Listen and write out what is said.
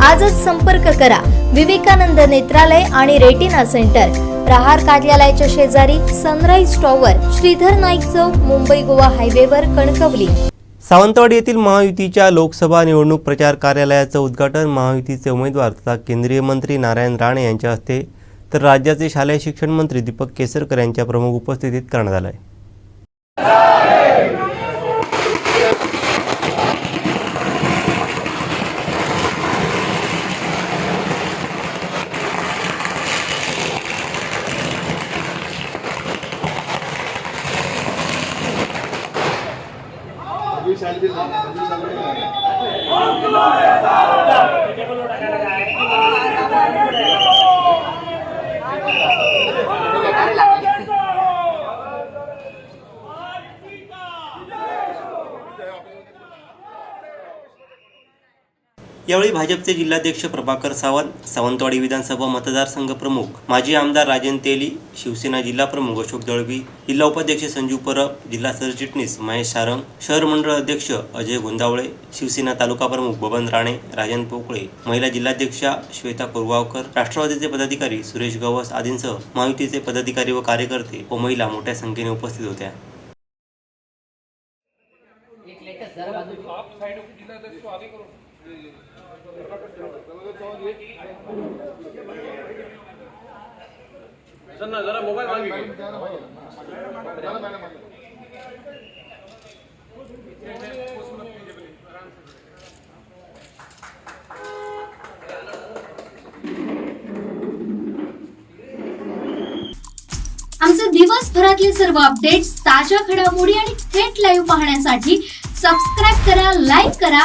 आजच संपर्क करा. विवेकानंद नेत्रालय आणि रेटिना सेंटर. प्रहार कार्यालयाच्या शेजारी सनराईज टॉवर श्रीधर नाईक चौक मुंबई गोवा हायवेवर कणकवली. सावंतवाडी येथील महायुतीच्या लोकसभा निवडणूक प्रचार कार्यालयाचं उद्घाटन महायुतीचे उमेदवार तथा केंद्रीय मंत्री नारायण राणे यांच्या हस्ते तर राज्याचे शालेय शिक्षण मंत्री दीपक केसरकर यांच्या प्रमुख उपस्थितीत करण्यात आलं आहे सर्विस हल भी सर्विस हल यावेळी भाजपचे जिल्हाध्यक्ष प्रभाकर सावंत सावंतवाडी विधानसभा मतदारसंघ प्रमुख माजी आमदार राजन तेली शिवसेना जिल्हा प्रमुख अशोक दळवी जिल्हा उपाध्यक्ष संजू परब जिल्हा सरचिटणीस महेश सारंग शहर मंडळ अध्यक्ष अजय गोंदावळे शिवसेना तालुका प्रमुख बबन राणे राजन पोकळे महिला जिल्हाध्यक्षा श्वेता कुरगावकर राष्ट्रवादीचे पदाधिकारी सुरेश गवस आदींसह महायुतीचे पदाधिकारी व कार्यकर्ते व महिला मोठ्या संख्येने उपस्थित होत्या. सर ना जरा मोबाईल मागे आमचे दिवसभरातले सर्व अपडेट्स ताज्या घडामोडी आणि थेट लाईव्ह पाहण्यासाठी सबस्क्राईब करा लाईक करा